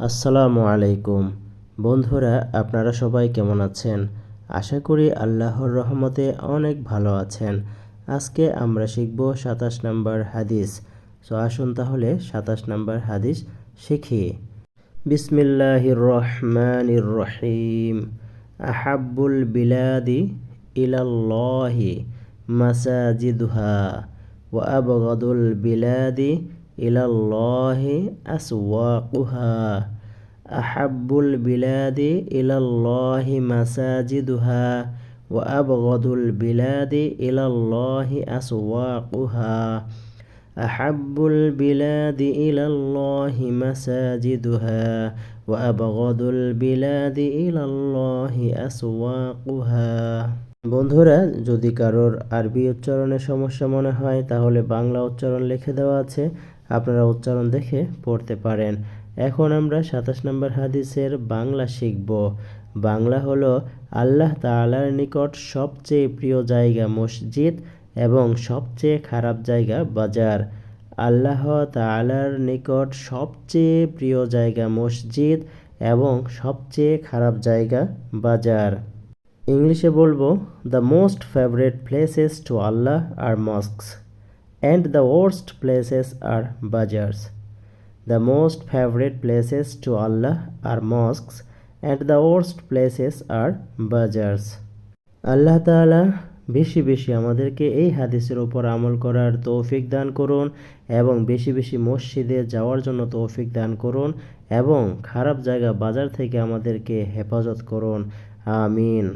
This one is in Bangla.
আসসালামু আলাইকুম। বন্ধুরা, আপনারা সবাই কেমন আছেন? আশা করি আল্লাহর রহমতে অনেক ভালো আছেন। আজকে আমরা শিখব সাতাশ নম্বর হাদিস। তো আসুন তাহলে সাতাশ নম্বর হাদিস শিখি। বিসমিল্লাহির রহমানির রহিম। আহাব্বুল বিলাদি ইলাল্লাহি মাসাজিদুহা ওয়া আবগাদুল বিলাদি ইলাল্লাহি আসওয়াকুহা আহাব্বুল বিলাদি ইলাল্লাহি মাসাজিদুহা ওয়া আবগাদুল বিলাদি ইলাল্লাহি আসওয়াকুহা أحب البلاد إلى الله مساجدها وأبغض البلاد إلى الله أسواقها বন্ধুরা যদি কারোর আরবি উচ্চারণে সমস্যা মনে হয় তাহলে বাংলা উচ্চারণ লিখে দেওয়া আছে আপনারা উচ্চারণ দেখে পড়তে পারেন। এখন আমরা সাতাশ নম্বর হাদিসের বাংলা শিখব। বাংলা হলো আল্লাহ তাআলার নিকট সবচেয়ে প্রিয় জায়গা মসজিদ এবং সবচেয়ে খারাপ জায়গা বাজার। আল্লাহ তাআলার নিকট সবচেয়ে প্রিয় জায়গা মসজিদ এবং সবচেয়ে খারাপ জায়গা বাজার। ইংলিশে বলব the most favourite places to Allah are mosques and the worst places are bazaars the most favourite places to Allah are mosques and the worst places are bazaars আল্লাহ তাআলা বেশি বেশি আমাদেরকে এই হাদিসের উপর আমল করার তৌফিক দান করুন এবং বেশি বেশি মসজিদে যাওয়ার জন্য তৌফিক দান করুন এবং খারাপ জায়গা বাজার থেকে আমাদেরকে হেফাজত করুন। আমিন।